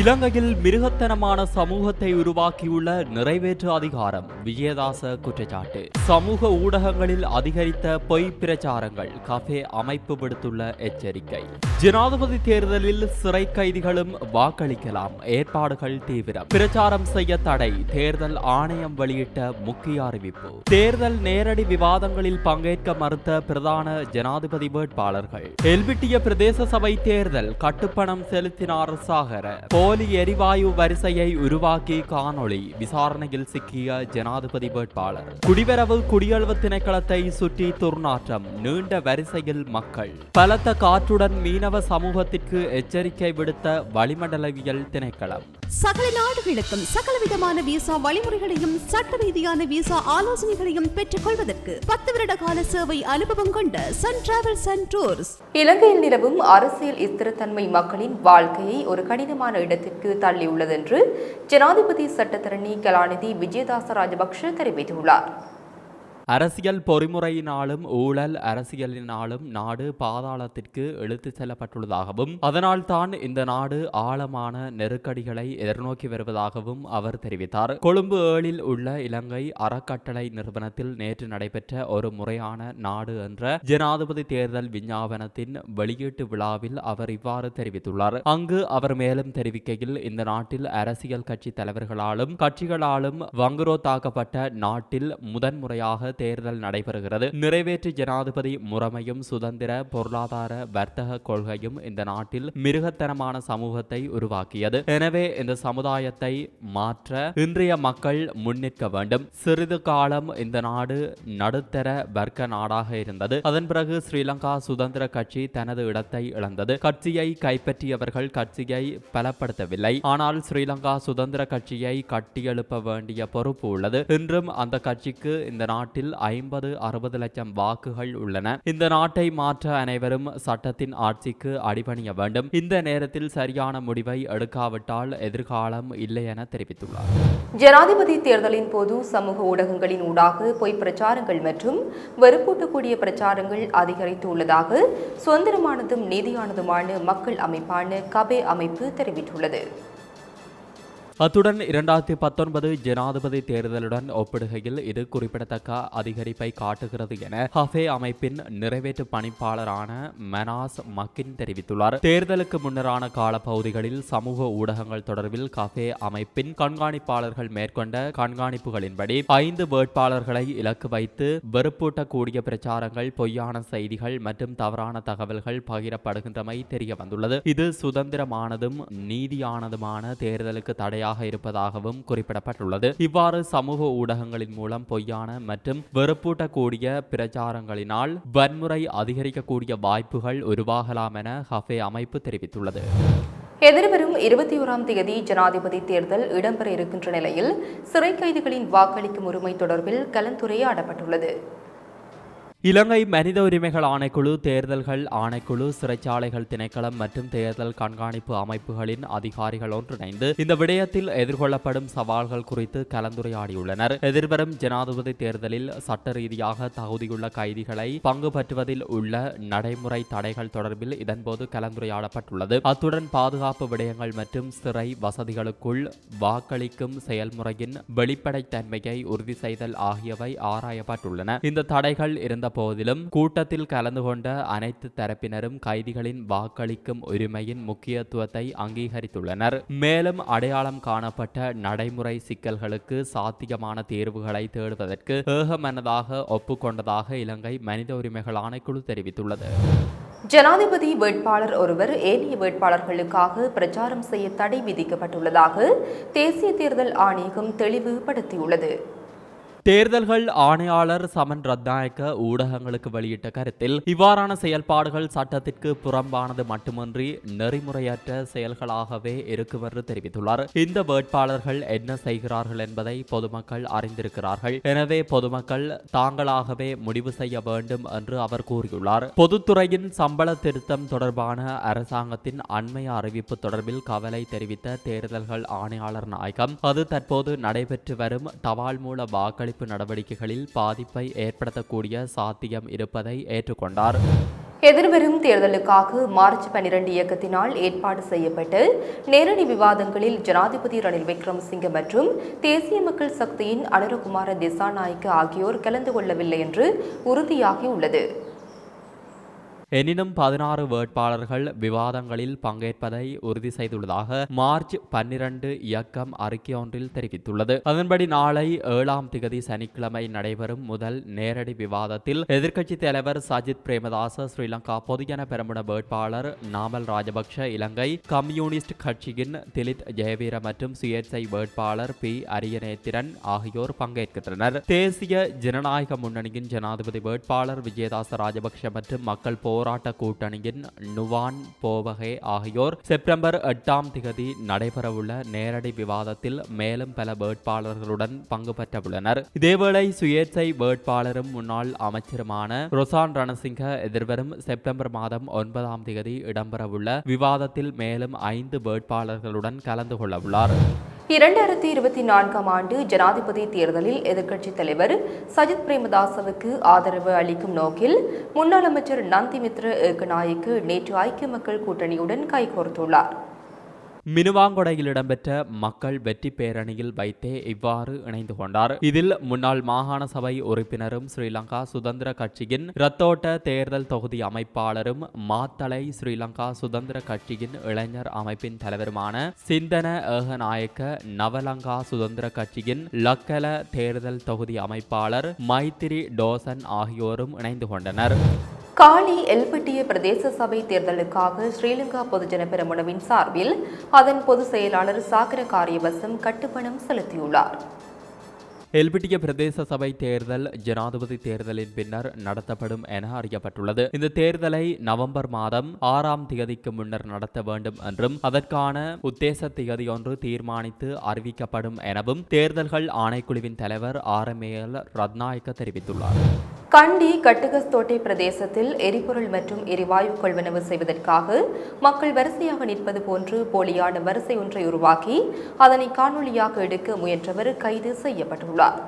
இலங்கையில் மிருகத்தனமான சமூகத்தை உருவாக்கியுள்ள நிறைவேற்று அதிகாரம் விஜயதாச குற்றச்சாட்டு. சமூக ஊடகங்களில் அதிகரித்த பொய் பிரச்சாரங்கள் கஃபே அமைப்பு விடுத்துள்ள எச்சரிக்கை. ஜனாதிபதி தேர்தலில் சிறை கைதிகளும் வாக்களிக்கலாம் ஏற்பாடுகள் தீவிரம். பிரச்சாரம் செய்ய தடை தேர்தல் ஆணையம் வெளியிட்ட முக்கிய அறிவிப்பு. தேர்தல் நேரடி விவாதங்களில் பங்கேற்க மறுத்த பிரதான ஜனாதிபதி வேட்பாளர்கள். எல்விட்டிய பிரதேச சபை தேர்தல் கட்டுப்பணம் செலுத்தினார் சாகர. போலி எரிவாயு வரிசையை உருவாக்கி காணொளி விசாரணையில் சிக்கிய ஜனாதிபதி வேட்பாளர் குடிவரவு குடியல்வு திணைக்களத்தை சுற்றி துர்நாற்றம் நீண்ட வரிசையில் மக்கள் பலத்த காற்றுடன் மீனவ சமூகத்திற்கு எச்சரிக்கை விடுத்த வளிமண்டலவியல் திணைக்களம் சகல நாடுகளுக்கும் சகலவிதமான விசா வழிமுறைகளையும் சட்ட ரீதியான விசா ஆலோசனைகளையும் பெற்றுக் கொள்வதற்கு பத்து வருட கால சேவை அனுபவம் கொண்ட சன் டிராவல்ஸ் அண்ட் டூர்ஸ் இலங்கையில் நிலவும் அரசியல் ஸ்திரத்தன்மை மக்களின் வாழ்க்கையை ஒரு கடினமான இடத்திற்கு தள்ளியுள்ளது என்று ஜனாதிபதி சட்டத்தரணி கலாநிதி விஜயதாச ராஜபக்ஷ தெரிவித்துள்ளார். அரசியல் பொறிமுறையினாலும் ஊழல் அரசியலினாலும் நாடு பாதாளத்திற்கு இழுத்து செல்லப்பட்டுள்ளதாகவும் அதனால் தான் இந்த நாடு ஆழமான நெருக்கடிகளை எதிர்நோக்கி வருவதாகவும் அவர் தெரிவித்தார். கொழும்பு ஏழில் உள்ள இலங்கை அறக்கட்டளை நிறுவனத்தில் நேற்று நடைபெற்ற ஒரு முறையான நாடு என்ற ஜனாதிபதி தேர்தல் விஞ்ஞாபனத்தின் வெளியீட்டு விழாவில் அவர் இவ்வாறு தெரிவித்துள்ளார். அங்கு அவர் மேலும் தெரிவிக்கையில் இந்த நாட்டில் அரசியல் கட்சி தலைவர்களாலும் கட்சிகளாலும் வங்குரோத்தாக்கப்பட்ட நாட்டில் முதன்முறையாக தேர்தல் நடைபெறுகிறது. நிறைவேற்று ஜனாதிபதி முறைமையும் சுதந்திர பொருளாதார வர்த்தக கொள்கையும் இந்த நாட்டில் மிருகத்தனமான சமூகத்தை உருவாக்கியது. எனவே இந்த சமுதாயத்தை மாற்ற இன்றைய மக்கள் முன்னிற்க வேண்டும். சிறிது காலம் இந்த நாடு நடுத்தர வர்க்க நாடாக இருந்தது. அதன் பிறகு ஸ்ரீலங்கா சுதந்திர கட்சி தனது இடத்தை இழந்தது. கட்சியை கைப்பற்றியவர்கள் கட்சியை பலப்படுத்தவில்லை. ஆனால் ஸ்ரீலங்கா சுதந்திர கட்சியை கட்டியெழுப்ப வேண்டிய பொறுப்பு உள்ளது. இன்றும் அந்த கட்சிக்கு இந்த நாட்டில் ஐம்பது அறுபது லட்சம் வாக்குகள் உள்ளன. இந்த நாட்டை மாற்ற அனைவரும் சட்டத்தின் ஆட்சிக்கு அடிபணிய வேண்டும். இந்த நேரத்தில் சரியான முடிவை எடுக்காவிட்டால் எதிர்காலம் இல்லை என தெரிவித்துள்ளார். ஜனாதிபதி தேர்தலின் போது சமூக ஊடகங்களின் ஊடாக பொய் பிரச்சாரங்கள் மற்றும் வெறுப்பூட்டக்கூடிய பிரச்சாரங்கள் அதிகரித்து உள்ளதாக சுதந்திரமானதும் நீதியானதுமான மக்கள் அமைப்பான கபே அமைப்பு தெரிவித்துள்ளது. அத்துடன் இரண்டாயிரத்தி பத்தொன்பது ஜனாதிபதி தேர்தலுடன் ஒப்பிடுகையில் இது குறிப்பிடத்தக்க அதிகரிப்பை காட்டுகிறது என ஹஃபே அமைப்பின் நிறைவேற்று பணிப்பாளரான மெனாஸ் மக்கின் தெரிவித்துள்ளார். தேர்தலுக்கு முன்னரான காலப்பகுதிகளில் சமூக ஊடகங்கள் தொடர்பில் கஃபே அமைப்பின் கண்காணிப்பாளர்கள் மேற்கொண்ட கண்காணிப்புகளின்படி ஐந்து வேட்பாளர்களை இலக்கு வைத்து வெறுப்பூட்டக்கூடிய பிரச்சாரங்கள் பொய்யான செய்திகள் மற்றும் தவறான தகவல்கள் பகிரப்படுகின்றமை தெரிய வந்துள்ளது இது சுதந்திரமானதும் நீதியானதுமான தேர்தலுக்கு தடையாக இருப்பதாகவும் குறிப்பிடப்பட்டுள்ளது. இவ்வாறு சமூக ஊடகங்களின் மூலம் பொய்யான மற்றும் வெறுப்பூட்டக்கூடிய பிரச்சாரங்களினால் வன்முறை அதிகரிக்கக்கூடிய வாய்ப்புகள் உருவாகலாம் என ஹஃபே அமைப்பு தெரிவித்துள்ளது. எதிர்வரும் இருபத்தி ஓராம் தேதி ஜனாதிபதி தேர்தல் இடம்பெற இருக்கின்ற நிலையில் சிறை கைதிகளின் வாக்களிக்கும் உரிமை தொடர்பில் கலந்துரையாடப்பட்டுள்ளது. இலங்கை மனித உரிமைகள் ஆணைக்குழு தேர்தல்கள் ஆணைக்குழு சிறைச்சாலைகள் திணைக்களம் மற்றும் தேர்தல் கண்காணிப்பு அமைப்புகளின் அதிகாரிகள் ஒன்றிணைந்து இந்த விடயத்தில் எதிர்கொள்ளப்படும் சவால்கள் குறித்து கலந்துரையாடியுள்ளனர். எதிர்வரும் ஜனாதிபதி தேர்தலில் சட்ட ரீதியாக தகுதியுள்ள கைதிகளை பங்கு பற்றுவதில் உள்ள நடைமுறை தடைகள் தொடர்பில் இதன்போது கலந்துரையாடப்பட்டுள்ளது. அத்துடன் பாதுகாப்பு விடயங்கள் மற்றும் சிறை வசதிகளுக்குள் வாக்களிக்கும் செயல்முறையின் வெளிப்படைத்தன்மையை உறுதி செய்தல் ஆகியவை ஆராயப்பட்டுள்ளன. இந்த தடைகள் இருந்த போதிலும் கூட்டத்தில் கலந்து கொண்ட அனைத்து தரப்பினரும் கைதிகளின் வாக்களிக்கும் உரிமையின் முக்கியத்துவத்தை அங்கீகரித்துள்ளனர். மேலும் அடையாளம் காணப்பட்ட நடைமுறை சிக்கல்களுக்கு சாத்தியமான தீர்வுகளை தேடுவதற்கு ஏகமனதாக ஒப்புக்கொண்டதாக இலங்கை மனித உரிமைகள் ஆணைக்குழு தெரிவித்துள்ளது. ஜனாதிபதி வேட்பாளர் ஒருவர் ஏனைய வேட்பாளர்களுக்காக பிரச்சாரம் செய்ய தடை விதிக்கப்பட்டுள்ளதாக தேசிய தேர்தல் ஆணையகம் தெளிவுபடுத்தியுள்ளது. தேர்தல்கள் ஆணையாளர் சமன் ரத்நாயக்க ஊடகங்களுக்கு வெளியிட்ட கருத்தில் இவ்வாறான செயல்பாடுகள் சட்டத்திற்கு புறம்பானது மட்டுமின்றி நெறிமுறையற்ற செயல்களாகவே இருக்கும் என்று தெரிவித்துள்ளார். இந்த வேட்பாளர்கள் என்ன செய்கிறார்கள் என்பதை பொதுமக்கள் அறிந்திருக்கிறார்கள். எனவே பொதுமக்கள் தாங்களாகவே முடிவு செய்ய வேண்டும் என்று அவர் கூறியுள்ளார். பொதுத்துறையின் சம்பள திருத்தம் தொடர்பான அரசாங்கத்தின் அண்மைய அறிவிப்பு தொடர்பில் கவலை தெரிவித்த தேர்தல்கள் ஆணையாளர் நாயகம் அது தற்போது நடைபெற்று வரும் தபால் மூல வாக்களி வாக்களிப்பு நடவடிக்கைகளில் பாதிப்பை ஏற்படுத்தக்கூடிய சாத்தியம் இருப்பதை ஏற்றுக்கொண்டார். எதிர்வரும் தேர்தலுக்காக மார்ச் பன்னிரண்டு இயக்கத்தினால் ஏற்பாடு செய்யப்பட்டு நேரடி விவாதங்களில் ஜனாதிபதி ரணில் விக்ரமசிங்க மற்றும் தேசிய மக்கள் சக்தியின் அனுரகுமார திசாநாயக்க ஆகியோர் கலந்து கொள்ளவில்லை என்று உறுதியாகியுள்ளது. எனினும் பதினாறு வேட்பாளர்கள் விவாதங்களில் பங்கேற்பதை உறுதி செய்துள்ளதாக மார்ச் பன்னிரண்டு இயக்கம் அறிக்கை ஒன்றில் தெரிவித்துள்ளது. அதன்படி நாளை ஏழாம் திகதி சனிக்கிழமை நடைபெறும் முதல் நேரடி விவாதத்தில் எதிர்க்கட்சி தலைவர் சஜித் பிரேமதாச ஸ்ரீலங்கா பொதுஜன பெரமுன வேட்பாளர் நாமல் ராஜபக்ஷ இலங்கை கம்யூனிஸ்ட் கட்சியின் திலித் ஜெயவீர மற்றும் சுயேட்சை வேட்பாளர் பி அரியநேத்திரன் ஆகியோர் பங்கேற்கின்றனர். தேசிய ஜனநாயக முன்னணியின் ஜனாதிபதி வேட்பாளர் விஜயதாச ராஜபக்ஷ மற்றும் மக்கள் போர் போராட்ட கூட்டணியின் நுவான் போவகே ஆகியோர் செப்டம்பர் எட்டாம் திகதி நடைபெறவுள்ள நேரடி விவாதத்தில் மேலும் பல வேட்பாளர்களுடன் பங்கு பெற்றவுள்ளனர். இதேவேளை சுயேட்சை வேட்பாளரும் முன்னாள் அமைச்சருமான ரொசான் ரணசிங்க எதிர்வரும் செப்டம்பர் மாதம் ஒன்பதாம் திகதி இடம்பெறவுள்ள விவாதத்தில் மேலும் ஐந்து வேட்பாளர்களுடன் கலந்து கொள்ளவுள்ளார். இரண்டாயிரத்தி இருபத்தி நான்காம் ஆண்டு ஜனாதிபதி தேர்தலில் எதிர்க்கட்சித் தலைவர் சஜித் பிரேமதாசவுக்கு ஆதரவு அளிக்கும் நோக்கில் முன்னாள் அமைச்சர் நந்திமித்ர ஏக்கநாயக்கு நேற்று ஐக்கிய மக்கள் கூட்டணியுடன் கைகோர்த்துள்ளார். மினுவாங்கொடையில் இடம்பெற்ற மக்கள் வெற்றி பேரணியில் வைத்தே இவ்வாறு இணைந்து கொண்டார். இதில் முன்னாள் மாகாண சபை உறுப்பினரும் ஸ்ரீலங்கா சுதந்திர கட்சியின் ரத்தோட்ட தேர்தல் தொகுதி அமைப்பாளரும் மாத்தளை ஸ்ரீலங்கா சுதந்திர கட்சியின் இளைஞர் அமைப்பின் தலைவருமான சிந்தன ஏகநாயக்க நவலங்கா சுதந்திர கட்சியின் லக்கல தேர்தல் தொகுதி அமைப்பாளர் மைத்திரி டோசன் ஆகியோரும் இணைந்து கொண்டனர். காலி எல்பட்டிய பிரதேச சபை தேர்தலுக்காக ஸ்ரீலங்கா பொதுஜன பெரமுனவின் சார்பில் அதன் பொதுச் செயலாளர் சாகர காரியவசம் கட்டுப்பணம் செலுத்தியுள்ளார். எல்பிட்டிய பிரதேச சபை தேர்தல் ஜனாதிபதி தேர்தலின் பின்னர் நடத்தப்படும் என அறியப்பட்டுள்ளது. இந்த தேர்தலை நவம்பர் மாதம் ஆறாம் திகதிக்கு முன்னர் நடத்த வேண்டும் என்றும் அதற்கான உத்தேச திகதி ஒன்று தீர்மானித்து அறிவிக்கப்படும் எனவும் தேர்தல்கள் ஆணைக்குழுவின் தலைவர் ஆரமேயல் ரத்நாயக்க தெரிவித்துள்ளார். கண்டி கட்டுகஸ்தோட்டை பிரதேசத்தில் எரிபொருள் மற்றும் எரிவாயு கொள்வனவு செய்வதற்காக மக்கள் வரிசையாக நிற்பது போன்று போலியான வரிசை ஒன்றை உருவாக்கி அதனை காணொளியாக எடுக்க முயன்றவர் கைது செய்யப்பட்டுள்ளார்.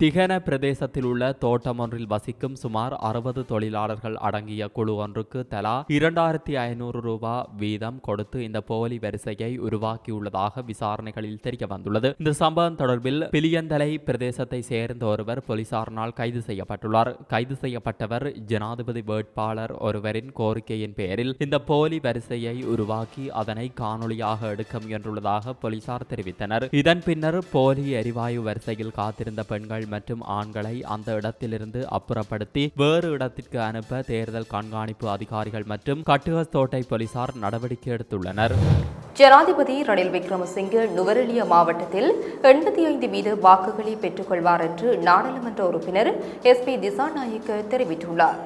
திகன பிரதேசத்தில் உள்ள தோட்டம் ஒன்றில் வசிக்கும் சுமார் அறுபது தொழிலாளர்கள் அடங்கிய குழு ஒன்றுக்கு தலா இரண்டாயிரத்தி ஐநூறு ரூபாய் வீதம் கொடுத்து இந்த போலி வரிசையை உருவாக்கியுள்ளதாக விசாரணைகளில் தெரிய வந்துள்ளது. இந்த சம்பவம் தொடர்பில் பிலியந்தலை பிரதேசத்தை சேர்ந்த ஒருவர் போலீசாரினால் கைது செய்யப்பட்டுள்ளார். கைது செய்யப்பட்டவர் ஜனாதிபதி வேட்பாளர் ஒருவரின் கோரிக்கையின் பேரில் இந்த போலி வரிசையை உருவாக்கி அதனை காணொளியாக எடுக்க முயன்றுள்ளதாக போலீசார் தெரிவித்தனர். இதன் பின்னர் போலி எரிவாயு வரிசையில் காத்திருந்த பெண்கள் மற்றும் ஆண்களை அந்த இடத்திலிருந்து அப்புறப்படுத்தி வேறு இடத்திற்கு அனுப்ப தேர்தல் கண்காணிப்பு அதிகாரிகள் மற்றும் கட்டுகஸ்தோட்டை போலீசார் நடவடிக்கை எடுத்துள்ளனர். ஜனாதிபதி ரணில் விக்ரமசிங்கே நுவரெலியா மாவட்டத்தில் எண்பத்தி ஐந்து வீத வாக்குகளை பெற்றுக்கொள்வார் என்று நாடாளுமன்ற உறுப்பினர் எஸ் பி திசாநாயக்க தெரிவித்துள்ளார்.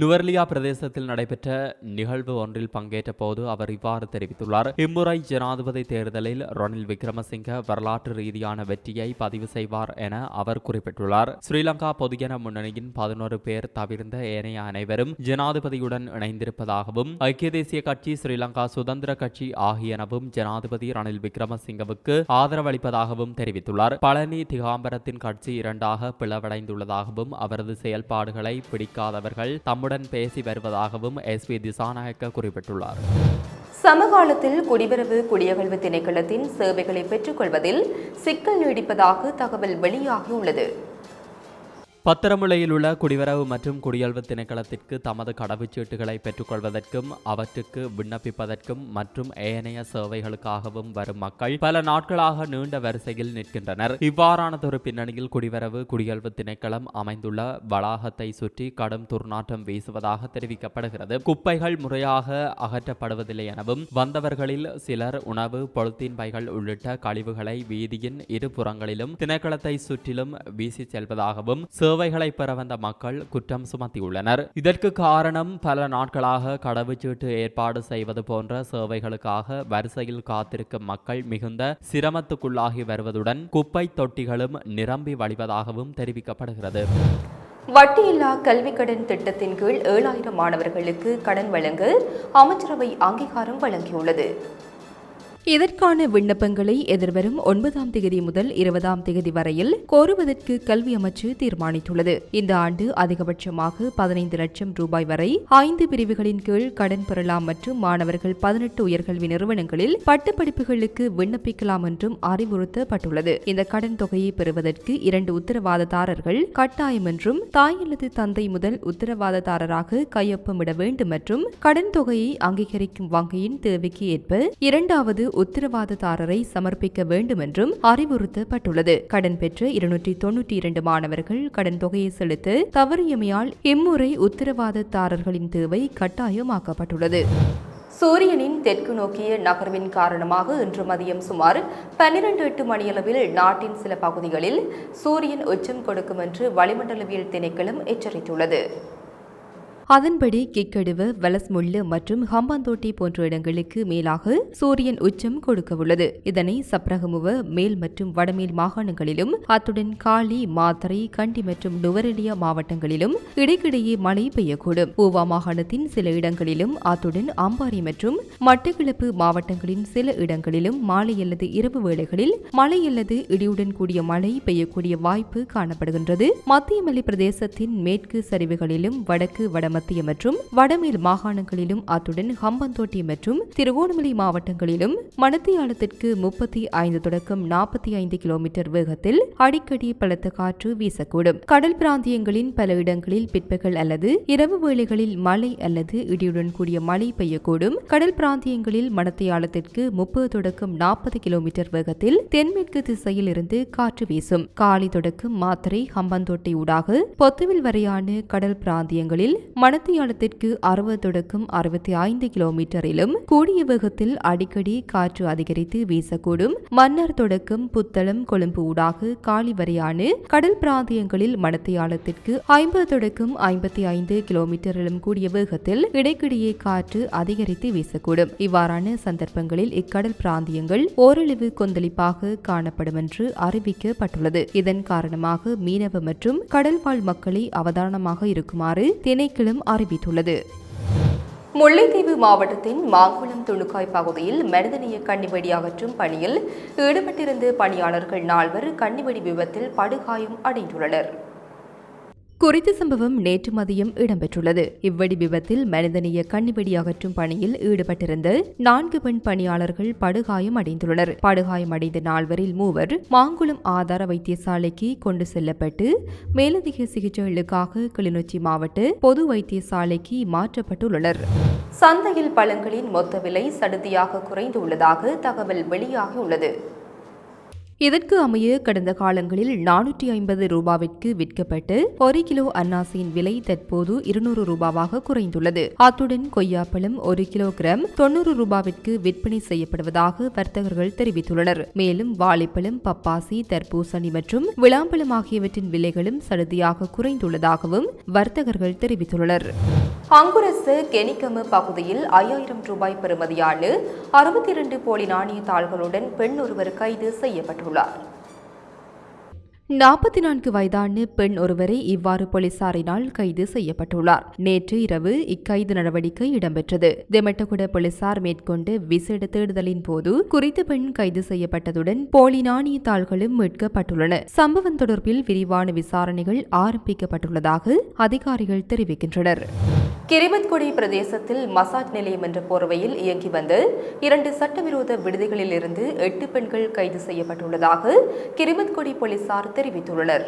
நுவர்லியா பிரதேசத்தில் நடைபெற்ற நிகழ்வு ஒன்றில் பங்கேற்ற போது அவர் இவ்வாறு தெரிவித்துள்ளார். இம்முறை ஜனாதிபதி தேர்தலில் ரணில் விக்ரமசிங்க வரலாற்று ரீதியான வெற்றியை பதிவு செய்வார் என அவர் குறிப்பிட்டுள்ளார். ஸ்ரீலங்கா பொதுஜன முன்னணியின் பதினோரு பேர் தவிர்ந்த ஏனைய அனைவரும் ஜனாதிபதியுடன் இணைந்திருப்பதாகவும் ஐக்கிய தேசிய கட்சி ஸ்ரீலங்கா சுதந்திர கட்சி ஆகியனவும் ஜனாதிபதி ரணில் விக்ரமசிங்கவுக்கு ஆதரவளிப்பதாகவும் தெரிவித்துள்ளார். பழனி திகாம்பரத்தின் கட்சி இரண்டாக பிளவடைந்துள்ளதாகவும் அவரது செயல்பாடுகளை பிடிக்காதவர்கள் தம்முடன் பேசி வருவதாகவும் எஸ் பி திசாநாயக்க குறிப்பிட்டுள்ளார். சமகாலத்தில் குடிவரவு குடியகழ்வு திணைக்களத்தின் சேவைகளை பெற்றுக்கொள்வதில் சிக்கல் நீடிப்பதாக தகவல் வெளியாகியுள்ளது. பத்திரமுலையில் உள்ள குடிவரவு மற்றும் குடியல்வு திணைக்களத்திற்கு தமது கடவுச்சீட்டுகளை பெற்றுக்கொள்வதற்கும் அவற்றுக்கு விண்ணப்பிப்பதற்கும் மற்றும் ஏனைய சேவைகளுக்காகவும் வரும் மக்கள் பல நாட்களாக நீண்ட வரிசையில் நிற்கின்றனர். இவ்வாறானதொரு பின்னணியில் குடிவரவு குடியல்வு திணைக்களம் அமைந்துள்ள வளாகத்தை சுற்றி கடும் துர்நாற்றம் வீசுவதாக தெரிவிக்கப்படுகிறது. குப்பைகள் முறையாக அகற்றப்படுவதில்லை எனவும் வந்தவர்களில் சிலர் உணவு பொலித்தீன் பைகள் உள்ளிட்ட கழிவுகளை வீதியின் இரு புறங்களிலும் திணைக்களத்தை சுற்றிலும் வீசி செல்வதாகவும் சேவைகளை பெற வந்த மக்கள் குற்றம் சுமத்தியுள்ளனர். இதற்கு காரணம் பல நாட்களாக கடவுச்சீட்டு ஏற்பாடு செய்வது போன்ற சேவைகளுக்காக வரிசையில் காத்திருக்கும் மக்கள் மிகுந்த சிரமத்துக்குள்ளாகி வருவதுடன் குப்பை தொட்டிகளும் நிரம்பி வழிவதாகவும் தெரிவிக்கப்படுகிறது. வட்டியில்லா கல்விக் கடன் திட்டத்தின் கீழ் ஏழாயிரம் மாணவர்களுக்கு கடன் வழங்க அமைச்சரவை அங்கீகாரம் வழங்கியுள்ளது. இதற்கான விண்ணப்பங்களை எதிர்வரும் ஒன்பதாம் தேதி முதல் இருபதாம் தேதி வரையில் கோருவதற்கு கல்வி அமைச்சு தீர்மானித்துள்ளது. இந்த ஆண்டு அதிகபட்சமாக பதினைந்து லட்சம் ரூபாய் வரை ஐந்து பிரிவுகளின் கீழ் கடன் பெறலாம் மற்றும் மாணவர்கள் பதினெட்டு உயர்கல்வி நிறுவனங்களில் பட்டப்படிப்புகளுக்கு விண்ணப்பிக்கலாம் என்றும் அறிவுறுத்தப்பட்டுள்ளது. இந்த கடன் தொகையை பெறுவதற்கு இரண்டு உத்தரவாததாரர்கள் கட்டாயம் என்றும் தாய் அல்லது தந்தை முதல் உத்தரவாததாரராக கையொப்பமிட வேண்டும் மற்றும் கடன் தொகையை அங்கீகரிக்கும் வங்கியின் தேவைக்கு ஏற்ப இரண்டாவது உத்தரவாததாரரை சமர்ப்பிக்க வேண்டும் என்றும் அறிவுறுத்தப்பட்டுள்ளது. கடன் பெற்ற இருநூற்றி தொன்னூற்றி இரண்டு மாணவர்கள் கடன் தொகையை செலுத்த தவறியமையால் இம்முறை உத்தரவாததாரர்களின் தேவை கட்டாயமாக்கப்பட்டுள்ளது. சூரியனின் தெற்கு நோக்கிய நகர்வின் காரணமாக இன்று மதியம் சுமார் பன்னிரண்டு எட்டு மணியளவில் நாட்டின் சில பகுதிகளில் சூரியன் உச்சம் கொடுக்கும் என்று வளிமண்டலவியல் திணைக்களம் எச்சரித்துள்ளது. அதன்படி கிக்கடுவு வலஸ்முள்ளு மற்றும் ஹம்பாந்தோட்டி போன்ற இடங்களுக்கு மேலாக சூரியன் உச்சம் கொடுக்க உள்ளது. இதனை சப்ரகமுவ மேல் மற்றும் வடமேல் மாகாணங்களிலும் அத்துடன் காலி மாத்தரை கண்டி மற்றும் நுவரெலியா மாவட்டங்களிலும் இடைக்கிடையே மழை பெய்யக்கூடும். பூவா மாகாணத்தின் சில இடங்களிலும் அத்துடன் அம்பாறை மற்றும் மட்டக்கிழப்பு மாவட்டங்களின் சில இடங்களிலும் மாலை அல்லது இரவு வேளைகளில் மழை அல்லது இடியுடன் கூடிய மழை பெய்யக்கூடிய வாய்ப்பு காணப்படுகின்றது. மத்திய மலை பிரதேசத்தின் மேற்கு சரிவுகளிலும் வடக்கு வடமத்திய மற்றும் வடமேல் மாகாணங்களிலும் அத்துடன் ஹம்பந்தோட்டை மற்றும் திருகோணமலை மாவட்டங்களிலும் மணத்தியாலத்திற்கு முப்பத்தி ஐந்து தொடக்கம் நாற்பத்தி ஐந்து கிலோமீட்டர் வேகத்தில் அடிக்கடி பலத்த காற்று வீசக்கூடும். கடல் பிராந்தியங்களின் பல இடங்களில் பிற்பகல் அல்லது இரவு வேளைகளில் மழை அல்லது இடியுடன் கூடிய மழை பெய்யக்கூடும். கடல் பிராந்தியங்களில் மணத்தியாலத்திற்கு முப்பது தொடக்கம் நாற்பது கிலோமீட்டர் வேகத்தில் தென்மேற்கு திசையில் இருந்து காற்று வீசும். காலை தொடக்கம் மாத்திரை ஹம்பந்தோட்டை ஊடாக பொத்துவில் வரையான கடல் பிராந்தியங்களில் மணத்தியாலத்திற்கு அறுபது தொடக்கம் அறுபத்தி ஐந்து கிலோமீட்டரிலும் கூடிய வேகத்தில் அடிக்கடி காற்று அதிகரித்து வீசக்கூடும். மன்னார் தொடக்கம் புத்தளம் கொழும்பு ஊடாக காலி வரையான கடல் பிராந்தியங்களில் மணத்தியாலத்திற்கு ஐம்பது தொடக்கம் ஐம்பத்தி ஐந்து கிலோமீட்டரிலும் கூடிய வேகத்தில் இடைக்கிடையே காற்று அதிகரித்து வீசக்கூடும். இவ்வாறான சந்தர்ப்பங்களில் இக்கடல் பிராந்தியங்கள் ஓரளவு கொந்தளிப்பாக காணப்படும் என்று அறிவிக்கப்பட்டுள்ளது. இதன் காரணமாக மீனவ மற்றும் கடல்வாழ் மக்களை அவதானமாக இருக்குமாறு திணைக்களம் அறிவித்துள்ளது. முல்லைத்தீவு மாவட்டத்தின் மாங்குளம் துணுக்காய் பகுதியில் மனிதநேய கண்ணிவெடி அகற்றும் பணியில் ஈடுபட்டிருந்த பணியாளர்கள் நால்வர் கண்ணிவெடி விபத்தில் படுகாயம் அடைந்துள்ளனர். குறித்த சம்பவம் நேற்று மதியம் இடம்பெற்றுள்ளது. இவ்வெடி விபத்தில் மனிதநேய கண்ணிவெடி அகற்றும் பணியில் ஈடுபட்டிருந்த நான்கு பெண் பணியாளர்கள் படுகாயம் அடைந்துள்ளனர். படுகாயம் அடைந்த நால்வரில் மூவர் மாங்குளம் ஆதார வைத்தியசாலைக்கு கொண்டு செல்லப்பட்டு மேலதிக சிகிச்சைகளுக்காக கிளிநொச்சி மாவட்ட பொது வைத்தியசாலைக்கு மாற்றப்பட்டுள்ளனர். சந்தையில் பழங்களின் மொத்த விலை சடுதியாக குறைந்துள்ளதாக தகவல் வெளியாகியுள்ளது இதற்கு அமைய கடந்த காலங்களில் நானூற்றி ஐம்பது ரூபாவிற்கு விற்கப்பட்டு ஒரு கிலோ அன்னாசியின் விலை தற்போது இருநூறு ரூபாவாக குறைந்துள்ளது. அத்துடன் கொய்யாப்பழம் ஒரு கிலோகிராம் தொண்ணூறு ரூபாவிற்கு விற்பனை செய்யப்படுவதாக வர்த்தகர்கள் தெரிவித்துள்ளனர். மேலும் வாழைப்பழம் பப்பாசி தர்பூசணி மற்றும் விளாம்பழம் ஆகியவற்றின் விலைகளும் சடுதியாக குறைந்துள்ளதாகவும் வர்த்தகர்கள் தெரிவித்துள்ளனர். அங்குரசு கெனிக்கமு பகுதியில் ஐயாயிரம் ரூபாய் பெறுமதியான அறுபத்தி இரண்டு போலி நாணய தாள்களுடன் பெண் ஒருவர் கைது செய்யப்பட்டுள்ளார் 了。நாற்பத்தி நான்கு வயதான பெண் ஒருவரை இவ்வாறு போலீசாரினால் கைது செய்யப்பட்டுள்ளார். நேற்று இரவு இக்கைது நடவடிக்கை இடம்பெற்றது. திமட்டகுட போலீசார் மேற்கொண்ட விசேட தேடுதலின் போது குறித்த பெண் கைது செய்யப்பட்டதுடன் போலி நாணய தாள்களும் மீட்கப்பட்டுள்ளன. சம்பவம் தொடர்பில் விரிவான விசாரணைகள் ஆரம்பிக்கப்பட்டுள்ளதாக அதிகாரிகள் தெரிவிக்கின்றனர். கிரிபத்குடி பிரதேசத்தில் மசாஜ் நிலையம் என்ற போர்வையில் இயங்கி வந்த இரண்டு சட்டவிரோத விடுதிகளில் இருந்து எட்டு பெண்கள் கைது செய்யப்பட்டுள்ளதாக கிரிபத்குடி போலீசார் தெரிவித்துள்ளனர்.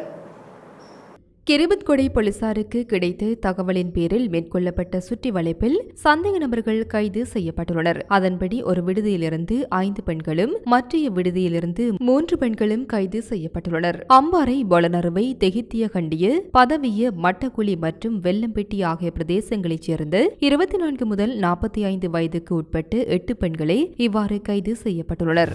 கிரிபத்கொடை போலீசாருக்கு கிடைத்த தகவலின் பேரில் மேற்கொள்ளப்பட்ட சுற்றி வளைப்பில் சந்தேக நபர்கள் கைது செய்யப்பட்டுள்ளனர். அதன்படி ஒரு விடுதியிலிருந்து ஐந்து பெண்களும் மற்றைய விடுதியிலிருந்து மூன்று பெண்களும் கைது செய்யப்பட்டுள்ளனர். அம்பாறை பொலனறுவை தெகித்திய கண்டிய பதவிய மட்டக்குழி மற்றும் வெள்ளம்பெட்டி ஆகிய பிரதேசங்களைச் சேர்ந்த இருபத்தி நான்கு முதல் நாற்பத்தி ஐந்து வயதுக்கு உட்பட்டு எட்டு பெண்களே இவ்வாறு கைது செய்யப்பட்டுள்ளனர்.